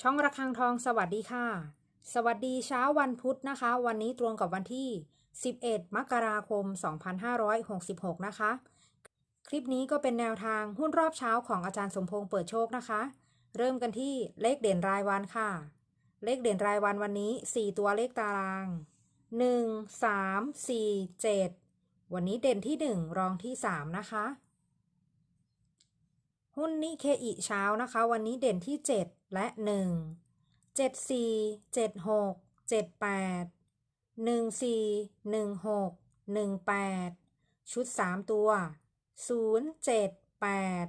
ช่องระฆังทองสวัสดีค่ะ สวัสดีเช้าวันพุธนะคะ วันนี้ตรงกับวันที่ 11 มกราคม 2566 นะคะ คลิปนี้ก็เป็นแนวทางหุ้นรอบเช้าของอาจารย์สมพงษ์เปิดโชคนะคะ เริ่มกันที่เลขเด่นรายวันค่ะ เลขเด่นรายวันวันนี้ 4 ตัวเลขตาราง 1 3 4 7 วันนี้เด่นที่ 1 รองที่ 3 นะคะ หุ้นนิเคอิเช้านะคะ วันนี้เด่นที่ 7 และ 1 7 4 7 6 7 8 1 4 1 6 1 8 ชุด 3 ตัว 0 7 8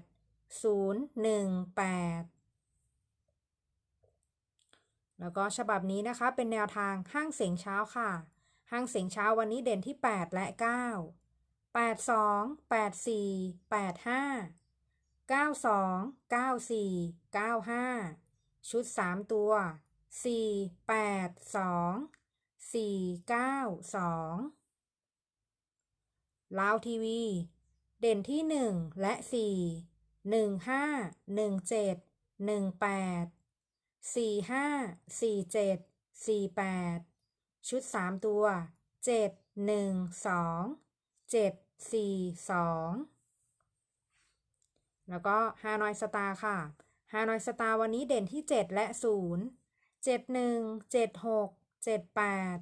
0 1 8แล้วก็ฉบับนี้นะคะเป็นแนวทางห้างเสียงเช้าค่ะ ห้างเสียงเช้าวันนี้เด่นที่ 8 และ 9 8 2 8 4 8 5 92 94 95 ชุด 3 ตัว 4 8 2 4 9 2ลาวทีวี เด่นที่ 1 และ 4 1 5 1 7 1 8 4 5 4 7 4 8 ชุด 3 ตัว 7 1 2 7 4 2 แล้วก็ฮานอยสตาร์ค่ะฮานอยสตาร์วันนี้เด่นที่ 7 และ 0 7 1 7 6 7 8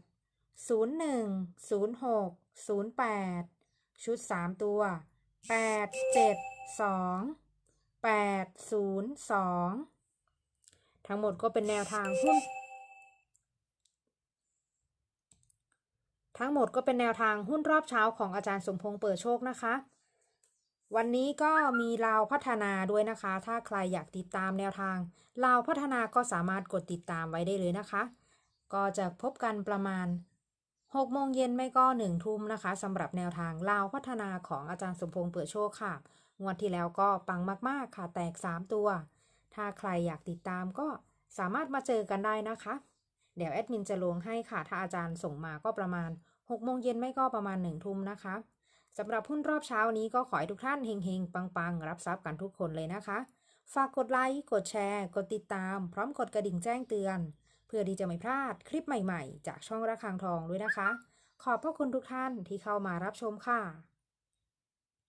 0 1 0 6 0 8 ชุด 3 ตัว 8 7 2 8 0 2 ทั้งหมดก็เป็นแนวทางหุ้น ทั้งหมดก็เป็นแนวทางหุ้นรอบเช้าของอาจารย์สมพงษ์เปิดโชคนะคะ วันนี้ก็มีลาวพัฒนาด้วยนะคะ ถ้าใครอยากติดตามแนวทางลาวพัฒนาก็สามารถกดติดตามไว้ได้เลยนะคะ ก็จะพบกันประมาณ6โมงเย็นไม่ก็1ทุ่มนะคะสำหรับแนวทางลาวพัฒนาของอาจารย์สมพงษ์เปิดโชคค่ะ งวดที่แล้วก็ปังมากๆค่ะ แตก 3 ตัว ถ้าใครอยากติดตามก็สามารถมาเจอกันได้นะคะ เดี๋ยวแอดมินจะลงให้ค่ะ ถ้าอาจารย์ส่งมาก็ประมาณ6โมงเย็นไม่ก็ประมาณ1ทุ่มนะคะ สำหรับหุ้นรอบเช้านี้ก็ขอให้ทุกท่านเฮงๆ ปังๆ รับทรัพย์กันทุกคนเลยนะคะ ฝากกดไลค์ กดแชร์ กดติดตาม พร้อมกดกระดิ่งแจ้งเตือน เพื่อที่จะไม่พลาดคลิปใหม่ๆ จากช่องระฆังทองด้วยนะคะ ขอบพระคุณทุกท่านที่เข้ามารับชมค่ะ